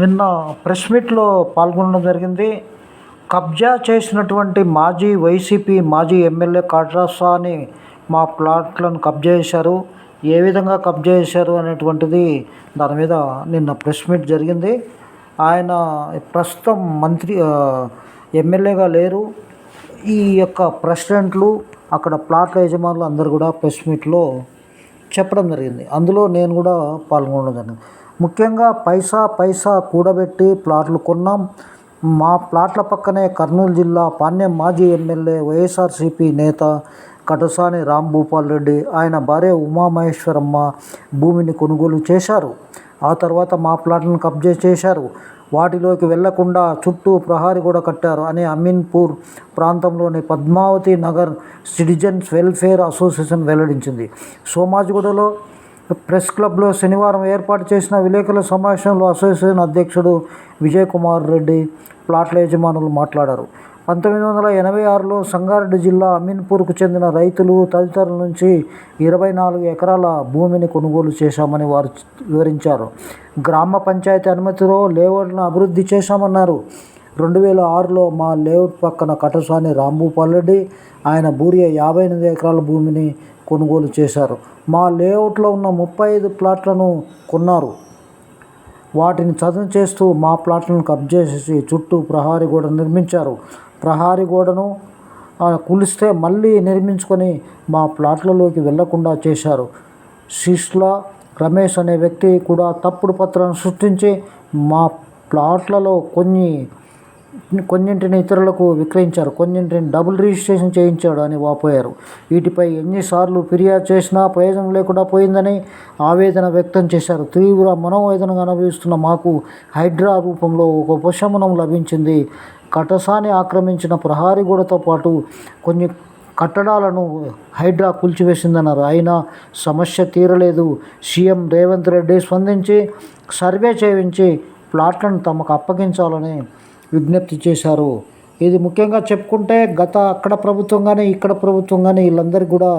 నిన్న ప్రెస్ మీట్లో పాల్గొనడం జరిగింది. కబ్జా చేసినటువంటి మాజీ వైసీపీ మాజీ ఎమ్మెల్యే కాట్రాసాని మా ప్లాట్లను కబ్జా చేశారు. ఏ విధంగా కబ్జా చేశారు అనేటువంటిది దాని మీద నిన్న ప్రెస్ మీట్ జరిగింది. ఆయన ప్రస్తుతం మంత్రి ఎమ్మెల్యేగా లేరు. ఈ యొక్క ప్రెసిడెంట్లు అక్కడ ప్లాట్ల యజమానులు అందరూ కూడా ప్రెస్ మీట్లో చెప్పడం జరిగింది. అందులో నేను కూడా పాల్గొనడం జరిగింది. ముఖ్యంగా పైసా పైసా కూడబెట్టి ప్లాట్లు కొన్నాం. మా ప్లాట్ల పక్కనే కర్నూలు జిల్లా పాణ్యం మాజీ ఎమ్మెల్యే వైఎస్ఆర్సీపీ నేత కటసాని రాంభూపాల్ రెడ్డి ఆయన భార్య ఉమామహేశ్వరమ్మ భూమిని కొనుగోలు చేశారు. ఆ తర్వాత మా ప్లాట్లను కబ్జా చేశారు. వాటిలోకి వెళ్ళకుండా చుట్టూ ప్రహారీ కూడా కట్టారు అని అమీన్పూర్ ప్రాంతంలోని Padmavathi Nagar citizens welfare association వెల్లడించింది. సోమాజిగూడలో ప్రెస్ క్లబ్లో శనివారం ఏర్పాటు చేసిన విలేకరుల సమావేశంలో అసోసియేషన్ అధ్యక్షుడు విజయ్ కుమార్ రెడ్డి ప్లాట్ల యజమానులు మాట్లాడారు. పంతొమ్మిది వందల ఎనభై ఆరులో సంగారెడ్డి జిల్లా అమీన్పూర్కు చెందిన రైతులు తదితరుల నుంచి ఇరవై నాలుగు ఎకరాల భూమిని కొనుగోలు చేశామని వారు వివరించారు. గ్రామ పంచాయతీ అనుమతితో లేఅవుట్ను అభివృద్ధి చేశామన్నారు. రెండు వేల ఆరులో మా లేఅవుట్ పక్కన కటసాని రాంభూపాల్ రెడ్డి ఆయన భూరి యాభై ఎనిమిది ఎకరాల భూమిని కొనుగోలు చేశారు. మా లేఅవుట్లో ఉన్న ముప్పై ఐదు ప్లాట్లను కొన్నారు. వాటిని చదును చేస్తూ మా ప్లాట్లను కబ్జేసేసి చేసి చుట్టూ ప్రహారీ గోడ నిర్మించారు. ప్రహారీ గోడను ఆ, మళ్ళీ నిర్మించుకొని మా ప్లాట్లలోకి వెళ్ళకుండా చేశారు. శిష్లా రమేష్ అనే వ్యక్తి కూడా తప్పుడు పత్రాలను సృష్టించి మా ప్లాట్లలో కొన్ని కొన్నింటిని ఇతరులకు విక్రయించారు. కొన్నింటిని డబుల్ రిజిస్ట్రేషన్ చేయించాడు అని వాపోయారు. వీటిపై ఎన్నిసార్లు ఫిర్యాదు చేసినా ప్రయోజనం లేకుండా పోయిందని ఆవేదన వ్యక్తం చేశారు. తీవ్ర మనోవేదనగా అనుభవిస్తున్న మాకు హైడ్రా రూపంలో ఒక ఉపశమనం లభించింది. కటసాని ఆక్రమించిన ప్రహారీ గోడతో పాటు కొన్ని కట్టడాలను హైడ్రా కూల్చివేసిందన్నారు. అయినా సమస్య తీరలేదు. సీఎం రేవంత్ రెడ్డి స్పందించి సర్వే చేయించి ప్లాట్లను తమకు అప్పగించాలని విజ్ఞప్తి చేశారు. ఇది ముఖ్యంగా చెప్పుకుంటే గత అక్కడ ప్రభుత్వం కానీ ఇక్కడ ప్రభుత్వం కానీ వీళ్ళందరికీ కూడా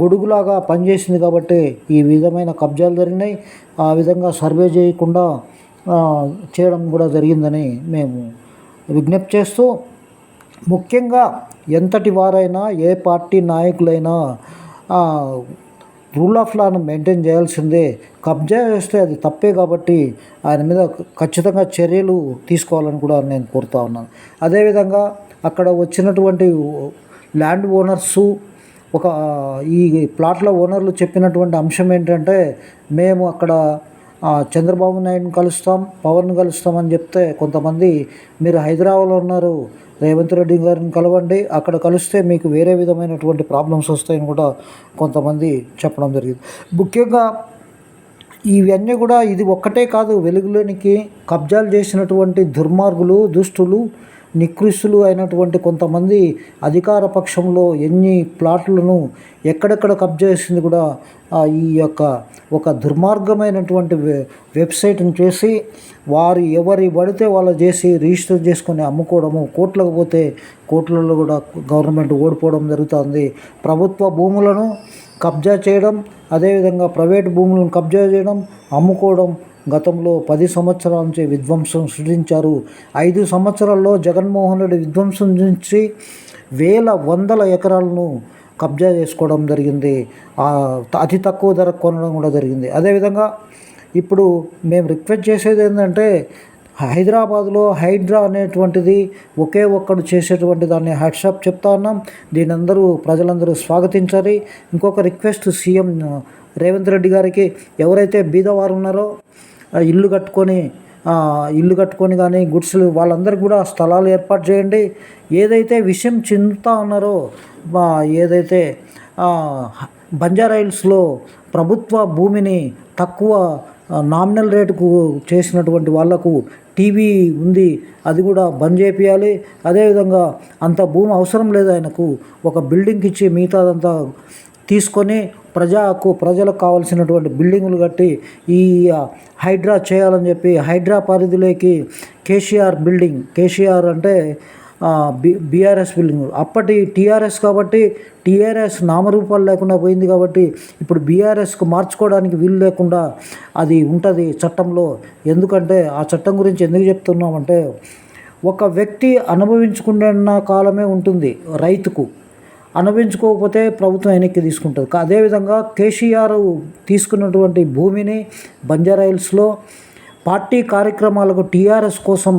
గొడుగులాగా పనిచేసింది కాబట్టి ఈ విధమైన కబ్జాలు జరిగినాయి. ఆ విధంగా సర్వే చేయకుండా చేయడం కూడా జరిగిందని మేము విజ్ఞప్తి చేస్తూ ముఖ్యంగా ఎంతటి వారైనా ఏ పార్టీ నాయకులైనా రూల్ ఆఫ్ లాను మెయింటైన్ చేయాల్సిందే. కబ్జా చేస్తే అది తప్పే కాబట్టి ఆయన మీద ఖచ్చితంగా చర్యలు తీసుకోవాలని కూడా నేను కోరుతా ఉన్నాను. అదేవిధంగా అక్కడ వచ్చినటువంటి ల్యాండ్ ఓనర్సు ఒక ఈ ప్లాట్ల ఓనర్లు చెప్పినటువంటి అంశం ఏంటంటే మేము అక్కడ చంద్రబాబు నాయుడుని కలుస్తాం పవన్ కలుస్తామని చెప్తే కొంతమంది మీరు హైదరాబాద్లో ఉన్నారు రేవంత్ రెడ్డి గారిని కలవండి అక్కడ కలిస్తే మీకు వేరే విధమైనటువంటి ప్రాబ్లమ్స్ వస్తాయని కూడా కొంతమంది చెప్పడం జరిగింది. ముఖ్యంగా ఇవన్నీ కూడా ఇది ఒక్కటే కాదు వెలుగులోనికి కబ్జాలు చేసినటువంటి దుర్మార్గులు దుష్టులు నికృష్టులు అయినటువంటి కొంతమంది అధికార పక్షంలో ఎన్ని ప్లాట్లను ఎక్కడెక్కడ కబ్జా చేసింది కూడా ఈ యొక్క ఒక దుర్మార్గమైనటువంటి వె వెబ్సైట్ని చేసి వారు ఎవరి పడితే వాళ్ళు చేసి రిజిస్టర్ చేసుకొని అమ్ముకోవడము కోట్లకు పోతే కోట్లలో కూడా గవర్నమెంట్ ఓడిపోవడం జరుగుతుంది. ప్రభుత్వ భూములను కబ్జా చేయడం అదేవిధంగా ప్రైవేట్ భూములను కబ్జా చేయడం అమ్ముకోవడం గతంలో పది సంవత్సరాల నుంచి విధ్వంసం సృష్టించారు ఐదు సంవత్సరాల్లో జగన్మోహన్ రెడ్డి విధ్వంసం నుంచి వేల వందల ఎకరాలను కబ్జా చేసుకోవడం జరిగింది. అతి తక్కువ ధర కొనడం కూడా జరిగింది. అదేవిధంగా ఇప్పుడు మేము రిక్వెస్ట్ చేసేది ఏంటంటే హైదరాబాద్లో హైడ్రా అనేటువంటిది ఒకే ఒక్కడు చేసేటువంటి దాన్ని హ్యాట్సాప్ చెప్తా ఉన్నాం. దీని అందరూ ప్రజలందరూ స్వాగతించాలి. ఇంకొక రిక్వెస్ట్ సీఎం రేవంత్ రెడ్డి గారికి. ఎవరైతే బీదవారు ఉన్నారో ఇల్లు కట్టుకొని ఇల్లు కట్టుకొని కానీ గుడ్సులు వాళ్ళందరికీ కూడా స్థలాలు ఏర్పాటు చేయండి. ఏదైతే విషయం చెందుతా ఉన్నారో ఏదైతే ఆ, బంజారా హిల్స్లో ప్రభుత్వ భూమిని తక్కువ నామినల్ రేటుకు చేసినటువంటి వాళ్ళకు టీవీ ఉంది అది కూడా బంద్ చేపియాలి. అదేవిధంగా అంత భూమి అవసరం లేదు ఆయనకు ఒక బిల్డింగ్ ఇచ్చి మిగతాదంతా తీసుకొని ప్రజాకు ప్రజలకు కావాల్సినటువంటి బిల్డింగులు కట్టి ఈ హైడ్రా చేయాలని చెప్పి హైడ్రా పరిధిలోకి కేసీఆర్ బిల్డింగ్ కేసీఆర్ అంటే బి బీఆర్ఎస్ బిల్డింగ్. అప్పటి టీఆర్ఎస్ కాబట్టి టీఆర్ఎస్ నామరూపాలు లేకుండా పోయింది కాబట్టి ఇప్పుడు బీఆర్ఎస్కు మార్చుకోవడానికి వీలు లేకుండా అది ఉంటుంది చట్టంలో. ఎందుకంటే ఆ చట్టం గురించి ఎందుకు చెప్తున్నామంటే ఒక వ్యక్తి అనుభవించుకున్న కాలమే ఉంటుంది రైతుకు. అనుభవించుకోకపోతే ప్రభుత్వం వెనక్కి తీసుకుంటుంది. అదేవిధంగా కేసీఆర్ తీసుకున్నటువంటి భూమిని బంజారాయిల్స్లో పార్టీ కార్యక్రమాలకు టీఆర్ఎస్ కోసం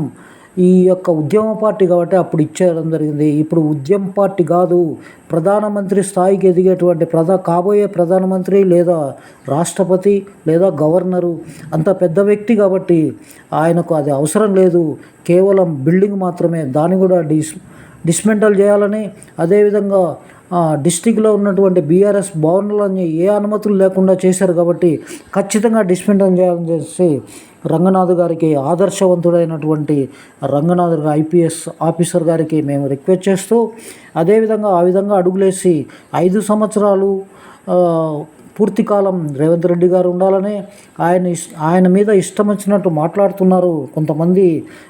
ఈ యొక్క ఉద్యమ పార్టీ కాబట్టి అప్పుడు ఇచ్చేయడం జరిగింది. ఇప్పుడు ఉద్యమ పార్టీ కాదు ప్రధానమంత్రి స్థాయికి ఎదిగేటువంటి ప్రధా కాబోయే ప్రధానమంత్రి లేదా రాష్ట్రపతి లేదా గవర్నరు అంత పెద్ద వ్యక్తి కాబట్టి ఆయనకు అది అవసరం లేదు. కేవలం బిల్డింగ్ మాత్రమే దాన్ని కూడా డిస్ డిస్మెంటల్ చేయాలని అదేవిధంగా డిస్టిక్లో ఉన్నటువంటి బీఆర్ఎస్ భవనాలని ఏ అనుమతులు లేకుండా చేశారు కాబట్టి ఖచ్చితంగా డిస్మెంటల్ చేయాలని చేసి రంగనాథ్ గారికి ఆదర్శవంతుడైనటువంటి రంగనాథ్ గారి ఐపీఎస్ ఆఫీసర్ గారికి మేము రిక్వెస్ట్ చేస్తూ అదేవిధంగా ఆ విధంగా అడుగులేసి ఐదు సంవత్సరాలు పూర్తికాలం పూర్తి కాలం రేవంత్ రెడ్డి గారు ఉండాలని ఆయన ఆయన మీద ఇష్టం వచ్చినట్టు మాట్లాడుతున్నారు కొంతమంది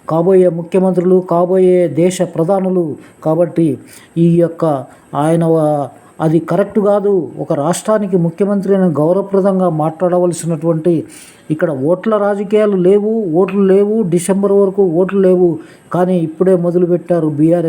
కాబోయే ముఖ్యమంత్రులు కాబోయే దేశ ప్రధానులు. కాబట్టి ఈ యొక్క ఆయన అది కరెక్ట్ కాదు. ఒక రాష్ట్రానికి ముఖ్యమంత్రిని గౌరవప్రదంగా మాట్లాడవలసినటువంటి ఇక్కడ ఓట్ల రాజకీయాలు లేవు ఓట్లు లేవు డిసెంబర్ వరకు ఓట్లు లేవు. కానీ ఇప్పుడే మొదలుపెట్టారు బీఆర్ఎస్